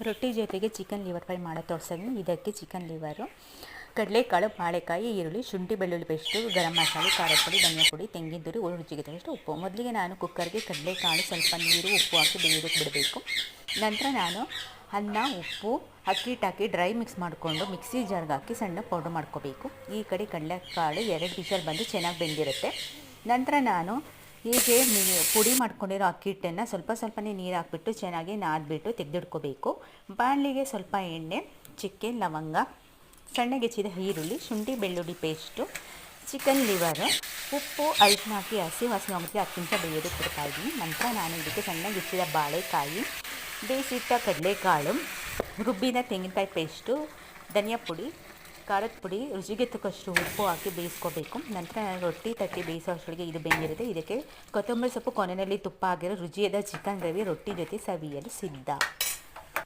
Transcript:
ರೊಟ್ಟಿ ಜೊತೆಗೆ chicken liver fry ಮಾಡೋ ತೋರಿಸಿದ್ವಿ ಇದಕ್ಕೆ ಚಿಕನ್ ಲಿವರು ಕಡಲೆಕಾಳು, ಬಾಳೆಕಾಯಿ, ಈರುಳ್ಳಿ, ಶುಂಠಿ, ಬೆಳ್ಳುಳ್ಳಿ ಪೇಸ್ಟು, ಗರಂ ಮಸಾಲೆ, ಖಾರದ ಪುಡಿ, ಧನಿಯಾ ಪುಡಿ, ತೆಂಗಿನ ತುರಿ ರುಚಿಗೆ ತಕ್ಕಷ್ಟು ಉಪ್ಪು. ಮೊದಲಿಗೆ ನಾನು ಕುಕ್ಕರ್ಗೆ ಕಡಲೆಕಾಳು ಸ್ವಲ್ಪ ನೀರು, ಉಪ್ಪು ಹಾಕಿ ಬೇಯೋದಕ್ಕೆ ಬಿಡಬೇಕು. ನಂತರ ನಾನು ಅನ್ನ, ಉಪ್ಪು, ಅಕ್ಕಿ ಹಿಟ್ಟಾಕಿ ಡ್ರೈ ಮಿಕ್ಸ್ ಮಾಡಿಕೊಂಡು ಮಿಕ್ಸಿ ಜಾರ್ಗೆ ಹಾಕಿ ಸಣ್ಣ ಪೌಡ್ರ್ ಮಾಡ್ಕೋಬೇಕು. ಈ ಕಡೆ ಕಡಲೆಕಾಳು ಎರಡು ವಿಷಲ್ ಬಂದು ಚೆನ್ನಾಗಿ ಬೆಂದಿರುತ್ತೆ. ನಂತರ ನಾನು ಹೀಗೆ ಪುಡಿ ಮಾಡ್ಕೊಂಡಿರೋ ಅಕ್ಕಿ ಹಿಟ್ಟನ್ನು ಸ್ವಲ್ಪ ಸ್ವಲ್ಪನೇ ನೀರು ಹಾಕ್ಬಿಟ್ಟು ಚೆನ್ನಾಗಿ ನಾದ್ಬಿಟ್ಟು ತೆಗೆದಿಡ್ಕೋಬೇಕು ಬಾಣಲಿಗೆ ಸ್ವಲ್ಪ ಎಣ್ಣೆ, ಚಿಕ್ಕೆ, ಲವಂಗ ಸಣ್ಣಗೆಚ್ಚಿದ ಈರುಳ್ಳಿ, ಶುಂಠಿ, ಬೆಳ್ಳುಳ್ಳಿ ಪೇಸ್ಟು ಚಿಕನ್ ಲಿವರ್ ಉಪ್ಪು ಅರಿಶಿನ ಹಾಕಿ ಹಸಿ ವಾಸನೆ ಹೋಗುತ್ತೆ ಹತ್ತು ನಿಮಿಷ ಕೊಡ್ತಾ ಇದ್ದೀನಿ. ನಂತರ ನಾನು ಇದಕ್ಕೆ ಸಣ್ಣಗೆ ಹೆಚ್ಚಿದ ಬಾಳೆಕಾಯಿ, ಬೇಯಿಸಿಟ್ಟ ಕಡಲೆಕಾಳು, ರುಬ್ಬಿದ ತೆಂಗಿನಕಾಯಿ ಪೇಸ್ಟು ಧನಿಯಾ ಪುಡಿ ಖಾರದ ಪುಡಿ, ರುಚಿಗೆ ತಕ್ಕಷ್ಟು ಉಪ್ಪು ಹಾಕಿ ಬೇಯಿಸ್ಕೋಬೇಕು. ನಂತರ ರೊಟ್ಟಿ ತಟ್ಟಿ ಬೇಯಿಸೋ ಇದು ಬೆಂದಿರುತ್ತೆ. ಇದಕ್ಕೆ ಕೊತ್ತಂಬರಿ ಸೊಪ್ಪು ಕೊನೆಯಲ್ಲಿ ತುಪ್ಪ ಆಗಿರೋ ರುಚಿಯಾದ ಚಿಕನ್ ಗ್ರೇವಿ ರೊಟ್ಟಿ ಜೊತೆ ಸವಿಯಲು ಸಿದ್ಧ.